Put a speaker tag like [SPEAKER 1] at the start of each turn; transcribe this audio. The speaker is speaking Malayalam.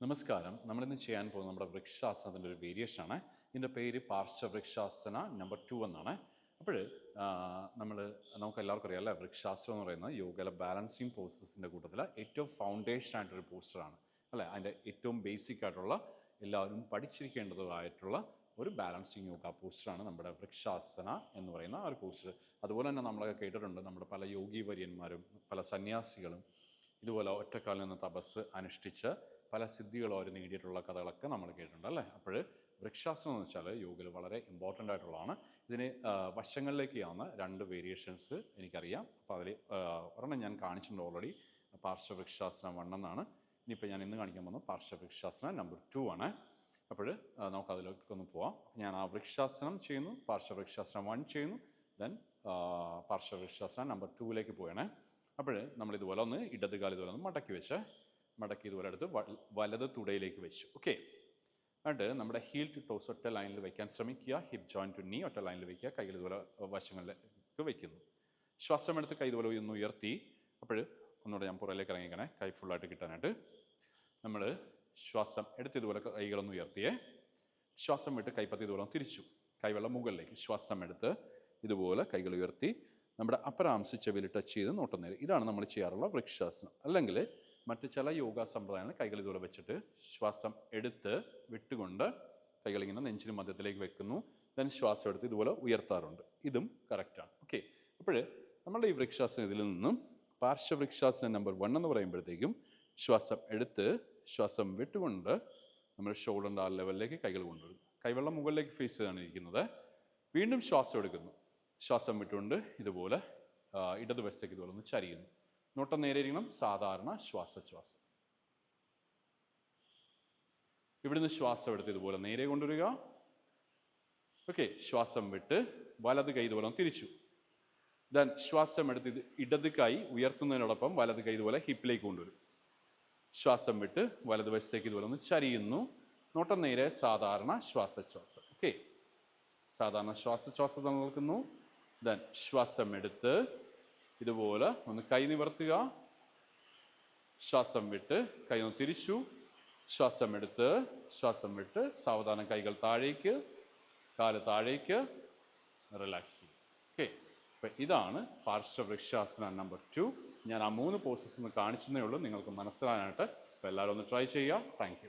[SPEAKER 1] നമസ്കാരം. നമ്മളിന്ന് ചെയ്യാൻ പോകുന്നത് നമ്മുടെ വൃക്ഷാസനത്തിന്റെ ഒരു വേരിയേഷൻ ആണ്. ഇതിന്റെ പേര് പാർശ്വവൃക്ഷാസന നമ്പർ ടു എന്നാണ്. അപ്പോൾ നമ്മൾ നമുക്ക് എല്ലാവർക്കും അറിയാം അല്ലേ? വൃക്ഷാസനം എന്ന് പറയുന്നത് യോഗയിലെ ബാലൻസിങ് പോസ്റ്റേഴ്സിന്റെ കൂട്ടത്തിൽ ഏറ്റവും ഫൗണ്ടേഷൻ ആയിട്ടൊരു പോസ്റ്ററാണ് അല്ലേ? അതിന്റെ ഏറ്റവും ബേസിക് ആയിട്ടുള്ള എല്ലാവരും പഠിച്ചിരിക്കേണ്ടതായിട്ടുള്ള ഒരു ബാലൻസിങ് യോഗ പോസ്റ്ററാണ് നമ്മുടെ വൃക്ഷാസന എന്ന് പറയുന്ന ആ ഒരു പോസ്റ്റർ അതുപോലെ തന്നെ നമ്മളൊക്കെ കേട്ടിട്ടുണ്ട് നമ്മുടെ പല യോഗി വര്യന്മാരും പല സന്യാസികളും ഇതുപോലെ ഒറ്റക്കാലിൽ നിന്ന് തപസ് അനുഷ്ഠിച്ച് പല സിദ്ധികളും അവർ നേടിയിട്ടുള്ള കഥകളൊക്കെ നമ്മൾ കേട്ടിട്ടുണ്ട് അല്ലേ? അപ്പോൾ വൃക്ഷാസനം എന്ന് വെച്ചാൽ യോഗയിൽ വളരെ ഇമ്പോർട്ടന്റ് ആയിട്ടുള്ളതാണ്. ഇതിന് വശങ്ങളിലേക്ക് ആവുന്ന രണ്ട് വേരിയേഷൻസ് എനിക്കറിയാം. അപ്പോൾ അതിൽ ഒരെണ്ണം ഞാൻ കാണിച്ചിട്ടുണ്ട് ഓൾറെഡി പാർശ്വവൃക്ഷാസനം വൺ എന്നാണ്. ഇനിയിപ്പോൾ ഞാൻ ഇന്ന് കാണിക്കാൻ പോകുന്നത് പാർശ്വവൃക്ഷാസനം നമ്പർ ടു ആണ്. അപ്പോൾ നമുക്ക് അതിലേക്ക് ഒന്ന് പോവാം. ഞാൻ ആ വൃക്ഷാസനം ചെയ്യുന്നു പാർശ്വവൃക്ഷാസനം വൺ ചെയ്യുന്നു ദെൻ പാർശ്വവൃക്ഷാസനം നമ്പർ ടൂവിലേക്ക് പോവുകയാണ് അപ്പോൾ നമ്മൾ ഇതുപോലെ ഒന്ന് ഇടത് കാലം ഇതുപോലെ ഒന്ന് മടക്കി വെച്ച്. മടക്കി ഇതുപോലെ എടുത്ത് വലത് തുടയിലേക്ക് വെച്ചു. ഓക്കെ എന്നിട്ട് നമ്മുടെ ഹീൽ ടു ടോസ് ഒറ്റ ലൈനിൽ വെക്കാൻ ശ്രമിക്കുക. ഹിപ്പ് ജോയിൻ ടു നീ ഒറ്റ ലൈനിൽ വെക്കുക. കൈകൾ ഇതുപോലെ വശങ്ങളിലേക്ക് വെക്കുന്നു. ശ്വാസം എടുത്ത് കൈ ഇതുപോലെ ഒന്ന് ഉയർത്തി. അപ്പോൾ ഒന്നുകൂടെ ഞാൻ പുറകിലേക്ക് ഇറങ്ങിക്കണേ. കൈ ഫുള്ളായിട്ട് കിട്ടാനായിട്ട്. നമ്മൾ ശ്വാസം എടുത്ത് ഇതുപോലെ കൈകളൊന്ന് ഉയർത്തിയേ. ശ്വാസം വിട്ട് കൈപ്പത്തി ഇതുപോലെ തിരിച്ചു. കൈവെള്ളം മുകളിലേക്ക് ശ്വാസം എടുത്ത് ഇതുപോലെ കൈകൾ ഉയർത്തി. നമ്മുടെ അപ്പർ ആംസ് ചെവിയിൽ ടച്ച് ചെയ്ത് നോട്ടം നേരെ. ഇതാണ് നമ്മൾ ചെയ്യാറുള്ള വൃക്ഷാസനം. അല്ലെങ്കിൽ മറ്റ് ചില യോഗ സമ്പ്രദായങ്ങൾ കൈകൾ ഇതുപോലെ വെച്ചിട്ട് ശ്വാസം എടുത്ത് വിട്ടുകൊണ്ട് കൈകൾ ഇങ്ങനെ നെഞ്ചിന് മധ്യത്തിലേക്ക് വെക്കുന്നു. ദെൻ ശ്വാസം എടുത്ത് ഇതുപോലെ ഉയർത്താറുണ്ട്. ഇതും കറക്റ്റാണ് ഓക്കെ അപ്പോൾ നമ്മളുടെ ഈ വൃക്ഷാസനം ഇതിൽ നിന്നും പാർശ്വവൃക്ഷാസനം നമ്പർ വൺ എന്ന് പറയുമ്പോഴത്തേക്കും ശ്വാസം എടുത്ത് ശ്വാസം വിട്ടുകൊണ്ട് നമ്മൾ ഷോൾഡറിന്റെ ആ ലെവലിലേക്ക് കൈകൾ കൊണ്ടുവരുന്നു കൈവെള്ളം മുകളിലേക്ക് ഫേസ് ചെയ്താണ് ഇരിക്കുന്നത്. വീണ്ടും ശ്വാസം എടുക്കുന്നു. ശ്വാസം വിട്ടുകൊണ്ട് ഇതുപോലെ ഇടതുവശത്തേക്ക് ഇതുപോലെ ഒന്ന് ചരിയുന്നു. നോട്ടം നേരെ ഇരിക്കണം സാധാരണ ശ്വാസശ്വാസം ഇവിടുന്ന് ശ്വാസം എടുത്ത് ഇതുപോലെ നേരെ കൊണ്ടുവരിക. ഓക്കെ ശ്വാസം വിട്ട് വലത് കൈ ഇതുപോലെ തിരിച്ചു. ദൻ ശ്വാസം എടുത്ത് ഇത് ഇടത് കൈ ഉയർത്തുന്നതിനോടൊപ്പം വലത് കൈ ഇതുപോലെ ഹിപ്പിലേക്ക് കൊണ്ടുവരും. ശ്വാസം വിട്ട് വലതുവശത്തേക്ക് ഇതുപോലെ ഒന്ന് ചരിയുന്നു. നോട്ടം നേരെ സാധാരണ ശ്വാസശ്വാസം ഓക്കെ സാധാരണ ശ്വാസശ്വാസം നിൽക്കുന്നു ദൻ ശ്വാസം എടുത്ത് ഇതുപോലെ ഒന്ന് കൈ നിവർത്തുക. ശ്വാസം വിട്ട് കൈ ഒന്ന് തിരിച്ചു. ശ്വാസം എടുത്ത് ശ്വാസം വിട്ട് സാവധാനം കൈകൾ താഴേക്ക് കാൽ താഴേക്ക്. റിലാക്സ് ചെയ്യും ഓക്കെ അപ്പം ഇതാണ് പാർശ്വവൃക്ഷാസന നമ്പർ ടു ഞാൻ ആ മൂന്ന് പോസസ് ഒന്ന് കാണിച്ചതേ ഉള്ളൂ. നിങ്ങൾക്ക് മനസ്സിലാകാനായിട്ട്. അപ്പോൾ എല്ലാവരും ഒന്ന് ട്രൈ ചെയ്യുക. താങ്ക്